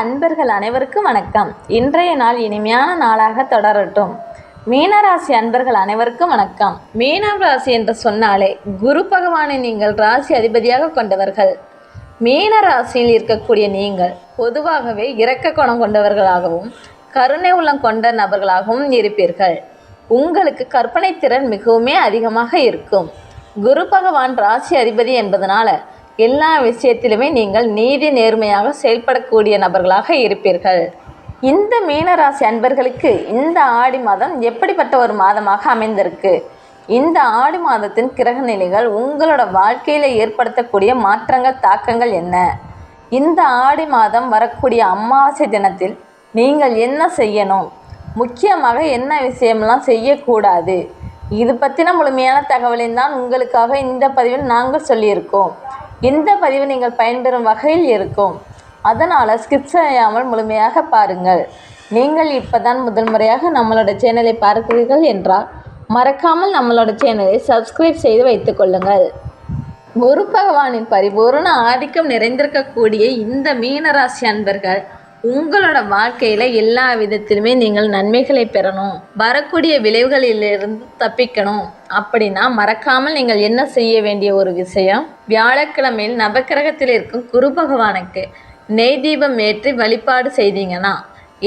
அன்பர்கள் அனைவருக்கும் வணக்கம். இன்றைய நாள் இனிமையான நாளாக தொடரட்டும். மீனராசி அன்பர்கள் அனைவருக்கும் வணக்கம். மீனம் ராசி என்று சொன்னாலே குரு பகவானை நீங்கள் ராசி அதிபதியாக கொண்டவர்கள். மீன ராசியில் இருக்கக்கூடிய நீங்கள் பொதுவாகவே இரக்க குணம் கொண்டவர்களாகவும் கருணை உள்ளம் கொண்ட நபர்களாகவும் இருப்பீர்கள். உங்களுக்கு கற்பனை திறன் மிகவுமே அதிகமாக இருக்கும். குரு பகவான் ராசி அதிபதி என்பதனால எல்லா விஷயத்திலுமே நீங்கள் நீதி நேர்மையாக செயல்படக்கூடிய நபர்களாக இருப்பீர்கள். இந்த மீனராசி அன்பர்களுக்கு இந்த ஆடி மாதம் எப்படிப்பட்ட ஒரு மாதமாக அமைந்திருக்கு? இந்த ஆடி மாதத்தின் கிரக நிலைகள் உங்களோட வாழ்க்கையில் ஏற்படுத்தக்கூடிய மாற்றங்கள் தாக்கங்கள் என்ன? இந்த ஆடி மாதம் வரக்கூடிய அமாவாசை தினத்தில் நீங்கள் என்ன செய்யணும்? முக்கியமாக என்ன விஷயம்லாம் செய்யக்கூடாது? இது பற்றின முழுமையான தகவலையும் தான் உங்களுக்காக இந்த பதிவில் நாங்கள் சொல்லியிருக்கோம். இந்த பதிவு நீங்கள் பயன்பெறும் வகையில் இருக்கும்? அதனால் ஸ்கிப் செய்யாமல் முழுமையாக பாருங்கள். நீங்கள் இப்போ தான் முதல் முறையாக நம்மளோட சேனலை பார்க்கிறீர்கள் என்றால் மறக்காமல் நம்மளோட சேனலை சப்ஸ்கிரைப் செய்து வைத்துக்கொள்ளுங்கள் குரு பகவானின் பரிபூரண ஆதிக்கம் நிறைந்திருக்கக்கூடிய இந்த மீனராசி அன்பர்கள் உங்களோட வாழ்க்கையில் எல்லா விதத்திலுமே நீங்கள் நன்மைகளை பெறணும். வரக்கூடிய விளைவுகளிலிருந்து தப்பிக்கணும். அப்படின்னா மறக்காமல் நீங்கள் என்ன செய்ய வேண்டிய ஒரு விஷயம்? வியாழக்கிழமையில் நவக்கிரகத்தில் இருக்கும் குரு பகவானுக்கு நெய் தீபம் ஏற்றி வழிபாடு செய்தீங்கன்னா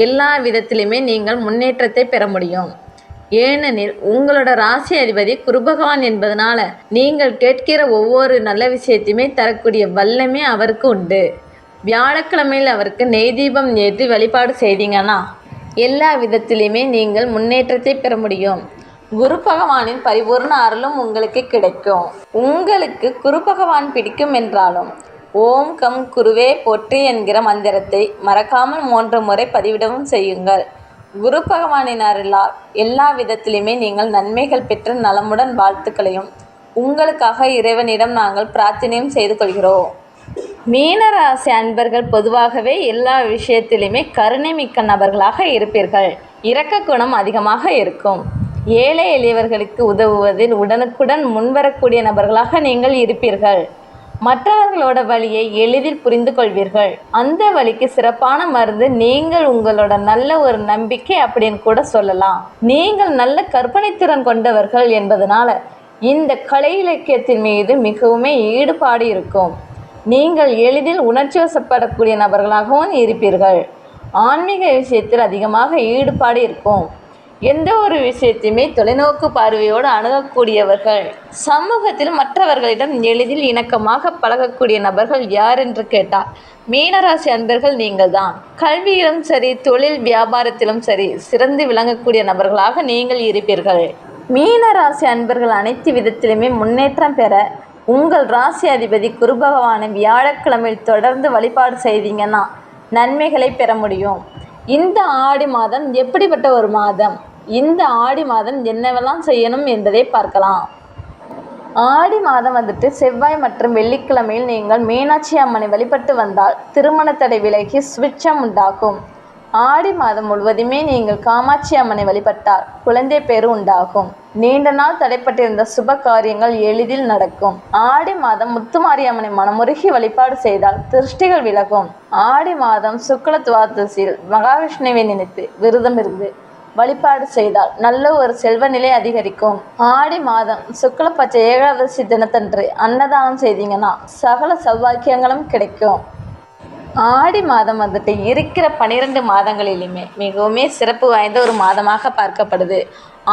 எல்லா விதத்திலுமே நீங்கள் முன்னேற்றத்தை பெற முடியும். ஏனெனில் உங்களோட ராசி அதிபதி குருபகவான் என்பதனால நீங்கள் கேட்கிற ஒவ்வொரு நல்ல விஷயத்தையுமே தரக்கூடிய வல்லமே அவருக்கு உண்டு. வியாழக்கிழமையில் அவருக்கு நெய் தீபம் ஏற்றி வழிபாடு செய்தீங்கன்னா எல்லா விதத்திலையுமே நீங்கள் முன்னேற்றத்தை பெற முடியும். குரு பகவானின் பரிபூர்ண அருளும் உங்களுக்கு கிடைக்கும். உங்களுக்கு குரு பகவான் பிடிக்கும் என்றாலும் ஓம் கம் குருவே பொற்றி என்கிற மந்திரத்தை மறக்காமல் மூன்று முறை பதிவிடவும் செய்யுங்கள். குரு பகவானின் அருளால் எல்லா விதத்திலுமே நீங்கள் நன்மைகள் பெற்று நலமுடன் வாழ்த்துக்களையும் உங்களுக்காக இறைவனிடம் நாங்கள் பிரார்த்தனையும் செய்து கொள்கிறோம். மீனராசி அன்பர்கள் பொதுவாகவே எல்லா விஷயத்திலுமே கருணை மிக்க நபர்களாக இருப்பீர்கள். இரக்க குணம் அதிகமாக இருக்கும். ஏழை எளியவர்களுக்கு உதவுவதில் உடனுக்குடன் முன்வரக்கூடிய நபர்களாக நீங்கள் இருப்பீர்கள். மற்றவர்களோட வழியை எளிதில் புரிந்து கொள்வீர்கள். அந்த வழிக்கு சிறப்பான மருந்து நீங்கள் உங்களோட நல்ல ஒரு நம்பிக்கை அப்படின்னு கூட சொல்லலாம். நீங்கள் நல்ல கற்பனை திறன் கொண்டவர்கள் என்பதனால இந்த கலை இலக்கியத்தின் மீது மிகவுமே ஈடுபாடு இருக்கும். நீங்கள் எளிதில் உணர்ச்சி வசப்படக்கூடிய நபர்களாகவும் இருப்பீர்கள். ஆன்மீக விஷயத்தில் அதிகமாக ஈடுபாடு இருக்கும். எந்த ஒரு விஷயத்தையுமே தொலைநோக்கு பார்வையோடு அணுகக்கூடியவர்கள். சமூகத்தில் மற்றவர்களிடம் எளிதில் இணக்கமாக பழகக்கூடிய நபர்கள் யார் என்று கேட்டால் மீனராசி அன்பர்கள் நீங்கள்தான். கல்வியிலும் சரி தொழில் வியாபாரத்திலும் சரி சிறந்து விளங்கக்கூடிய நபர்களாக நீங்கள் இருப்பீர்கள். மீனராசி அன்பர்கள் அனைத்து விதத்திலுமே முன்னேற்றம் பெற உங்கள் ராசி அதிபதி குரு பகவானை வியாழக்கிழமையில் தொடர்ந்து வழிபாடு செய்தீங்கன்னா நன்மைகளை பெற முடியும். இந்த ஆடி மாதம் எப்படிப்பட்ட ஒரு மாதம்? இந்த ஆடி மாதம் என்னவெல்லாம் செய்யணும் என்பதை பார்க்கலாம். ஆடி மாதம் வந்துட்டு செவ்வாய் மற்றும் வெள்ளிக்கிழமையில் நீங்கள் மீனாட்சி அம்மனை வழிபட்டு வந்தால் திருமண தடை விலகி சுவிட்சம் உண்டாகும். ஆடி மாதம் முழுவதுமே நீங்கள் காமாட்சி அம்மனை வழிபட்டால் குழந்தை பேரு உண்டாகும். நீண்ட நாள் தடைப்பட்டிருந்த சுப காரியங்கள் எளிதில் நடக்கும். ஆடி மாதம் முத்துமாரியம்மனை மனமுருகி வழிபாடு செய்தால் திருஷ்டிகள் விலகும். ஆடி மாதம் சுக்ல துவாதசியில் மகாவிஷ்ணுவை நினைத்து விரதம் இருந்து வழிபாடு செய்தால் நல்ல ஒரு செல்வ நிலை அதிகரிக்கும். ஆடி மாதம் சுக்லபட்ச ஏகாதசி தினத்தன்று அன்னதானம் செய்தீங்கன்னா சகல சௌபாக்கியங்களும் கிடைக்கும். ஆடி மாதம் வந்துட்டு இருக்கிற பன்னிரெண்டு மாதங்களிலுமே மிகவுமே சிறப்பு வாய்ந்த ஒரு மாதமாக பார்க்கப்படுது.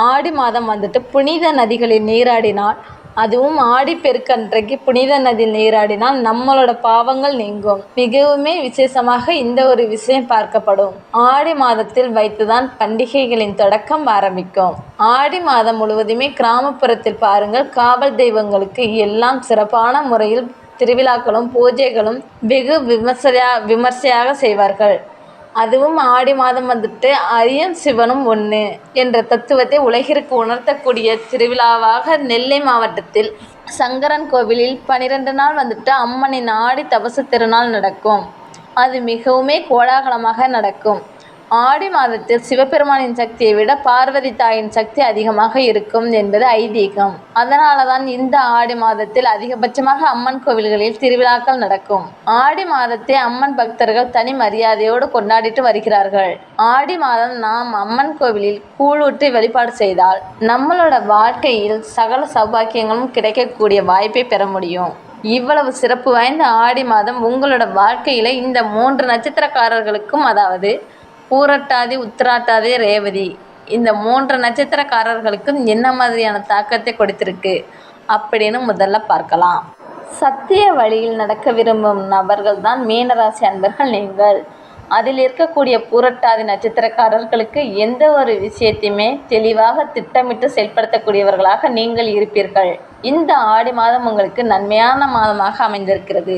ஆடி மாதம் வந்துட்டு புனித நதிகளில் நீராடினால் அதுவும் ஆடி பெருக்கன்றைக்கு புனித நதியில் நீராடினால் நம்மளோட பாவங்கள் நீங்கும். மிகவுமே விசேஷமாக இந்த ஒரு விஷயம் பார்க்கப்படும். ஆடி மாதத்தில் வைத்துதான் பண்டிகைகளின் தொடக்கம் ஆரம்பிக்கும். ஆடி மாதம் முழுவதுமே கிராமப்புறத்தில் பாருங்கள் காவல் தெய்வங்களுக்கு எல்லாம் சிறப்பான முறையில் திருவிழாக்களும் பூஜைகளும் வெகு விமர்சையா விமர்சையாக செய்வார்கள். அதுவும் ஆடி மாதம் வந்துட்டு அரியம் சிவனும் ஒன்று என்ற தத்துவத்தை உலகிற்கு உணர்த்தக்கூடிய திருவிழாவாக நெல்லை மாவட்டத்தில் சங்கரன் கோவிலில் பனிரெண்டு நாள் வந்துட்டு அம்மனின் ஆடி தபசு திருநாள் நடக்கும். அது மிகவுமே கோலாகலமாக நடக்கும். ஆடி மாதத்தில் சிவபெருமானின் சக்தியை விட பார்வதி தாயின் சக்தி அதிகமாக இருக்கும் என்பது ஐதீகம். அதனால தான் இந்த ஆடி மாதத்தில் அதிகபட்சமாக அம்மன் கோவில்களில் திருவிழாக்கள் நடக்கும். ஆடி மாதத்தை அம்மன் பக்தர்கள் தனி மரியாதையோடு கொண்டாடிட்டு வருகிறார்கள். ஆடி மாதம் நாம் அம்மன் கோவிலில் கூழூற்றி வழிபாடு செய்தால் நம்மளோட வாழ்க்கையில் சகல சௌபாக்கியங்களும் கிடைக்கக்கூடிய வாய்ப்பை பெற முடியும். இவ்வளவு சிறப்பு வாய்ந்த ஆடி மாதம் உங்களோட வாழ்க்கையில இந்த மூன்று நட்சத்திரக்காரர்களுக்கும் அதாவது பூரட்டாதி உத்திராட்டாதி ரேவதி. இந்த மூன்று நட்சத்திரக்காரர்களுக்கும் என்ன மாதிரியான தாக்கத்தை கொடுத்திருக்கு அப்படின்னு முதல்ல பார்க்கலாம். சத்திய வழியில் நடக்க விரும்பும் நபர்கள் தான் மீனராசி அன்பர்கள் நீங்கள். அதில் இருக்கக்கூடிய பூரட்டாதி நட்சத்திரக்காரர்களுக்கு எந்த ஒரு விஷயத்தையுமே தெளிவாக திட்டமிட்டு செயல்படுத்தக்கூடியவர்களாக நீங்கள் இருப்பீர்கள். இந்த ஆடி மாதம் உங்களுக்கு நன்மையான மாதமாக அமைந்திருக்கிறது.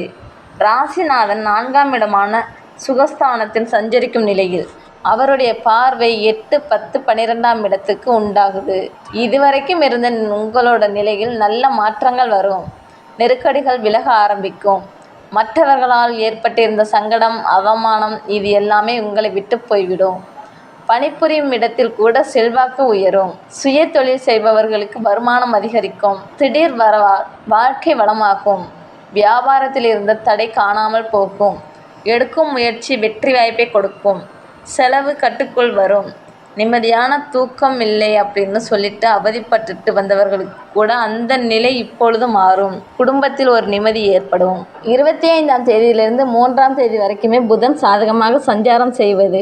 ராசிநாதன் நான்காம் இடமான சுகஸ்தானத்தில் சஞ்சரிக்கும் நிலையில் அவருடைய பார்வை எட்டு பத்து பன்னிரெண்டாம் இடத்துக்கு உண்டாகுது. இதுவரைக்கும் இருந்த உங்களோட நிலையில் நல்ல மாற்றங்கள் வரும். நெருக்கடிகள் விலக ஆரம்பிக்கும். மற்றவர்களால் ஏற்பட்டிருந்த சங்கடம் அவமானம் இது எல்லாமே உங்களை விட்டு போய்விடும். பணிபுரியும் இடத்தில் கூட செல்வாக்கு உயரும். சுய தொழில் செய்பவர்களுக்கு வருமானம் அதிகரிக்கும். திடீர் வரவா வாழ்க்கை வளமாகும். வியாபாரத்தில் இருந்த தடை காணாமல் போகும். எடுக்கும் முயற்சி வெற்றி வாய்ப்பை கொடுக்கும். செலவு கட்டுக்குள் வரும். நிம்மதியான தூக்கம் இல்லை அப்படின்னு சொல்லிட்டு அவதிப்பட்டுட்டு வந்தவர்களுக்கு கூட அந்த நிலை இப்பொழுது மாறும். குடும்பத்தில் ஒரு நிம்மதி ஏற்படும். இருபத்தி ஐந்தாம் தேதியிலிருந்து மூன்றாம் தேதி வரைக்குமே புதன் சாதகமாக சஞ்சாரம் செய்வது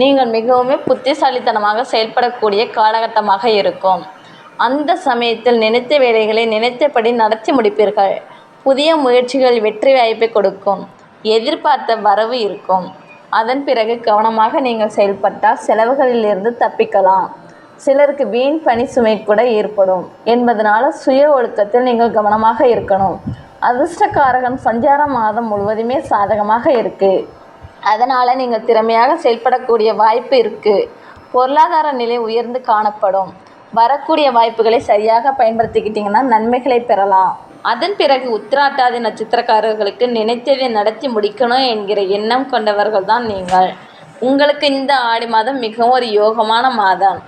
நீங்கள் மிகவும் புத்திசாலித்தனமாக செயல்படக்கூடிய காலகட்டமாக இருக்கும். அந்த சமயத்தில் நினைத்த வேலைகளை நினைத்தபடி நடத்தி முடிப்பீர்கள். புதிய முயற்சிகள் வெற்றி வாய்ப்பை கொடுக்கும். எதிர்பார்த்த வரவு இருக்கும். அதன் பிறகு கவனமாக நீங்கள் செயல்பட்டால் செலவுகளிலிருந்து தப்பிக்கலாம். சிலருக்கு வீண் பணி சுமை கூட ஏற்படும். என்பதனால சுய ஒழுக்கத்தில் நீங்கள் கவனமாக இருக்கணும். அதிர்ஷ்டக்காரகன் சஞ்சார மாதம் முழுவதுமே சாதகமாக இருக்குது அதனால் நீங்கள் திறமையாக செயல்படக்கூடிய வாய்ப்பு இருக்குது பொருளாதார நிலை உயர்ந்து காணப்படும். வரக்கூடிய வாய்ப்புகளை சரியாக பயன்படுத்திக்கிட்டிங்கன்னா நன்மைகளை பெறலாம். அதன் பிறகு உத்திராட்டாதி நட்சத்திரக்காரர்களுக்கு நினைத்ததை நடத்தி முடிக்கணும் என்கிற எண்ணம் கொண்டவர்கள் தான் நீங்கள். உங்களுக்கு இந்த ஆடி மாதம் மிகவும் ஒரு யோகமான மாதம்.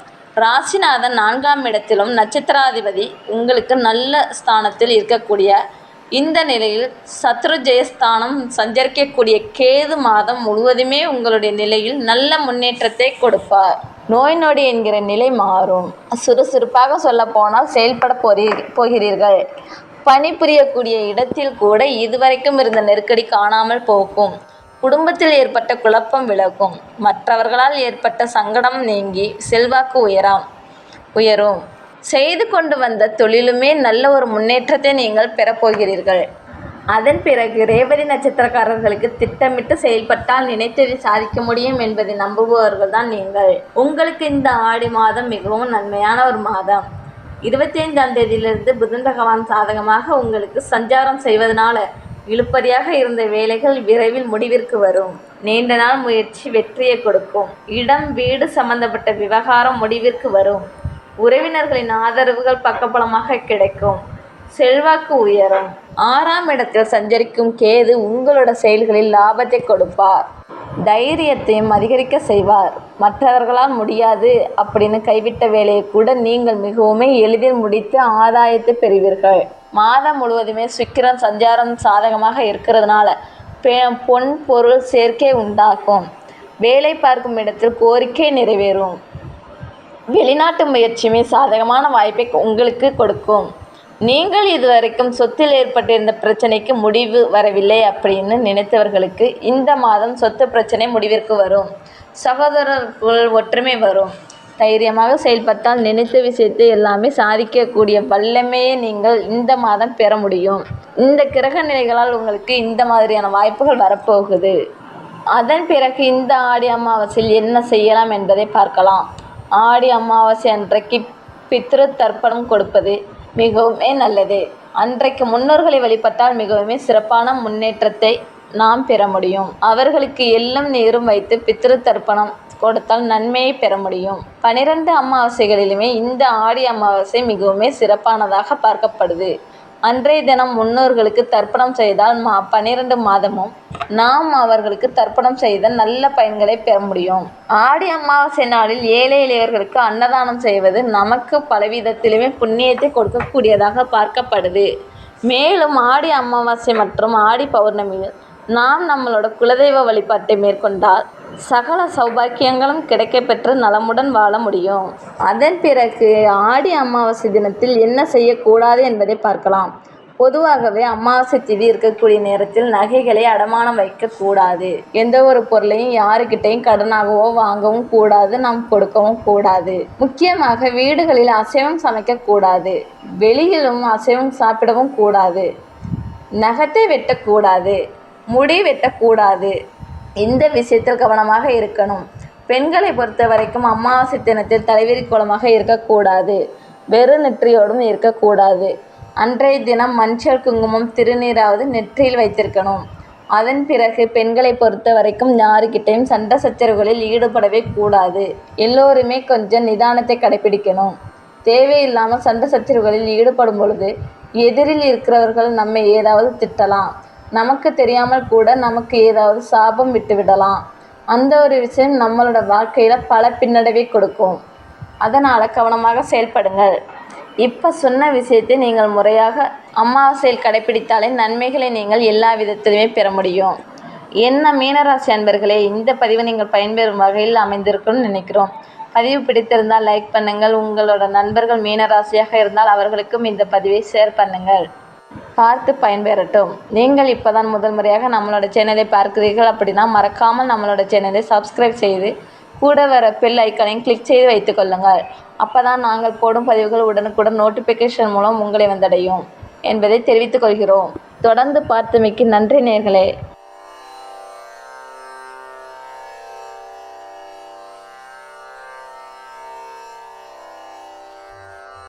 ராசிநாதன் நான்காம் இடத்திலும் நட்சத்திராதிபதி உங்களுக்கு நல்ல ஸ்தானத்தில் இருக்கக்கூடிய இந்த நிலையில் சத்ரு ஜெயஸ்தானம் சஞ்சரிக்கக்கூடிய கேது மாதம் முழுவதுமே உங்களுடைய நிலையில் நல்ல முன்னேற்றத்தை கொடுப்பார். நோய் நொடி என்கிற நிலை மாறும். சுறுசுறுப்பாக சொல்ல போனால் செயல்பட போறீ போகிறீர்கள். பணிபுரியக்கூடிய இடத்தில் கூட இதுவரைக்கும் இருந்த நெருக்கடி காணாமல் போகும். குடும்பத்தில் ஏற்பட்ட குழப்பம் விலகும். மற்றவர்களால் ஏற்பட்ட சங்கடம் நீங்கி செல்வாக்கு உயராம் உயரும். செய்து கொண்டு வந்த தொழிலுமே நல்ல ஒரு முன்னேற்றத்தை நீங்கள் பெறப்போகிறீர்கள் அதன் பிறகு ரேவதி நட்சத்திரக்காரர்களுக்கு திட்டமிட்டு செயல்பட்டால் நினைத்ததை சாதிக்க முடியும் என்பதை நம்புபவர்கள் தான் நீங்கள். உங்களுக்கு இந்த ஆடி மாதம் மிகவும் நன்மையான ஒரு மாதம். இருபத்தைந்தாம் தேதியிலிருந்து புதன் பகவான் சாதகமாக உங்களுக்கு சஞ்சாரம் செய்வதனால இழுப்பறியாக இருந்த வேலைகள் விரைவில் முடிவிற்கு வரும். நீண்ட நாள் முயற்சி வெற்றியை கொடுக்கும். இடம் வீடு சம்பந்தப்பட்ட விவகாரம் முடிவிற்கு வரும். உறவினர்களின் ஆதரவுகள் பக்கபலமாக கிடைக்கும். செல்வாக்கு உயரும். ஆறாம் இடத்தில் சஞ்சரிக்கும் கேது உங்களோட செயல்களில் லாபத்தை கொடுப்பார். தைரியத்தையும் அதிகரிக்க செய்வார். மற்றவர்களால் முடியாது அப்படின்னு கைவிட்ட வேலையை கூட நீங்கள் மிகவும் எளிதில் முடித்து ஆதாயத்தை பெறுவீர்கள். மாதம் முழுவதுமே சுக்கிரன் சஞ்சாரம் சாதகமாக இருக்கிறதுனால பெ பொன் பொருள் சேர்க்கை உண்டாகும். வேலை பார்க்கும் இடத்தில் கோரிக்கை நிறைவேறும். வெளிநாட்டு முயற்சியுமே சாதகமான வாய்ப்பை உங்களுக்கு கொடுக்கும். நீங்கள் இதுவரைக்கும் சொத்தில் ஏற்பட்டிருந்த பிரச்சனைக்கு முடிவு வரவில்லை அப்படின்னு நினைத்தவர்களுக்கு இந்த மாதம் சொத்து பிரச்சனை முடிவிற்கு வரும். சகோதரர்கள் ஒற்றுமை வரும். தைரியமாக செயல்பட்டால் நினைத்த விஷயத்தை எல்லாமே சாதிக்கக்கூடிய வல்லமையை நீங்கள் இந்த மாதம் பெற முடியும். இந்த கிரக நிலைகளால் உங்களுக்கு இந்த மாதிரியான வாய்ப்புகள் வரப்போகுது. அதன் பிறகு இந்த ஆடி அமாவாசையில் என்ன செய்யலாம் என்பதை பார்க்கலாம். ஆடி அமாவாசை அன்றைக்கு பித்ரு தர்ப்பணம் கொடுப்பது மிகவுமே நல்லது. அன்றைக்கு முன்னோர்களை வழிபட்டால் மிகவுமே சிறப்பான முன்னேற்றத்தை நாம் பெற முடியும். அவர்களுக்கு எல்லாம் நீரும் வைத்து பித்திரு தர்ப்பணம் கொடுத்தால் நன்மையை பெற முடியும். பனிரெண்டு அமாவாசைகளிலுமே இந்த ஆடி அமாவாசை மிகவுமே சிறப்பானதாக பார்க்கப்படுது. அன்றைய தினம் முன்னோர்களுக்கு தர்ப்பணம் செய்தால் மா பன்னிரண்டு மாதமும் நாம் அவர்களுக்கு தர்ப்பணம் செய்த நல்ல பயன்களை பெற முடியும். ஆடி அமாவாசை நாளில் ஏழை எளியவர்களுக்கு அன்னதானம் செய்வது நமக்கு பலவிதத்திலுமே புண்ணியத்தை கொடுக்கக்கூடியதாக பார்க்கப்படுது. மேலும் ஆடி அமாவாசை மற்றும் ஆடி பௌர்ணமியில் நாம் நம்மளோட குலதெய்வ வழிபாட்டை மேற்கொண்டால் சகல சௌபாக்கியங்களும் கிடைக்கப்பெற்று நலமுடன் வாழ முடியும். அதன் பிறகு ஆடி அமாவாசை தினத்தில் என்ன செய்யக்கூடாது என்பதை பார்க்கலாம். பொதுவாகவே அமாவாசை திதி இருக்கக்கூடிய நேரத்தில் நகைகளை அடமானம் வைக்கக்கூடாது எந்த ஒரு பொருளையும் யாருக்கிட்டையும் கடனாகவோ வாங்கவும் கூடாது நாம் கொடுக்கவும் கூடாது. முக்கியமாக வீடுகளில் அசைவம் சமைக்கக்கூடாது வெளியிலும் அசைவம் சாப்பிடவும் கூடாது. நகத்தை வெட்டக்கூடாது முடி வெட்டக்கூடாது இந்த விஷயத்தில் கவனமாக இருக்கணும். பெண்களை பொறுத்த வரைக்கும் அமாவாசை தினத்தில் தலைவிரி கோலமாக இருக்கக்கூடாது. வெறு நெற்றியோடும் இருக்கக்கூடாது. அன்றைய தினம் மஞ்சள் குங்குமம் திருநீராவது நெற்றியில் வைத்திருக்கணும். அதன் பிறகு பெண்களை பொறுத்த வரைக்கும் யாருக்கிட்டையும் சண்டை சச்சரவுகளில் ஈடுபடவே கூடாது. எல்லோருமே கொஞ்சம் நிதானத்தை கடைபிடிக்கணும். தேவையில்லாமல் சண்டை சச்சரவுகளில் ஈடுபடும் பொழுது எதிரில் இருக்கிறவர்கள் நம்மை ஏதாவது திட்டலாம். நமக்கு தெரியாமல் கூட நமக்கு ஏதாவது சாபம் விட்டு விடலாம். அந்த ஒரு விஷயம் நம்மளோட வாழ்க்கையில் பல பின்னடைவை கொடுக்கும். அதனால் கவனமாக செயல்படுங்கள். இப்போ சொன்ன விஷயத்தை நீங்கள் முறையாக அமாவாசையில் கடைப்பிடித்தாலே நன்மைகளை நீங்கள் எல்லா விதத்திலுமே பெற முடியும். என்ன மீனராசி அன்பர்களே இந்த பதிவு நீங்கள் பயன்பெறும் வகையில் அமைந்திருக்கும்னு நினைக்கிறோம். பதிவு பிடித்திருந்தால் லைக் பண்ணுங்கள். உங்களோட நண்பர்கள் மீனராசியாக இருந்தால் அவர்களுக்கும் இந்த பதிவை ஷேர் பண்ணுங்கள். பார்த்து பயன்பெறட்டும். நீங்கள் இப்போ தான் முதல் முறையாக நம்மளோட சேனலை பார்க்கிறீர்கள் அப்படின்னா மறக்காமல் நம்மளோட சேனலை சப்ஸ்கிரைப் செய்து கூட வர பெல் ஐக்கனையும் கிளிக் செய்து வைத்துக் கொள்ளுங்கள். அப்போ தான் நாங்கள் போடும் பதிவுகள் உடனுக்குடன் நோட்டிஃபிகேஷன் மூலம் உங்களை வந்தடையும் என்பதை தெரிவித்துக் கொள்கிறோம். தொடர்ந்து பார்த்தமைக்கு நன்றி நேர்களே.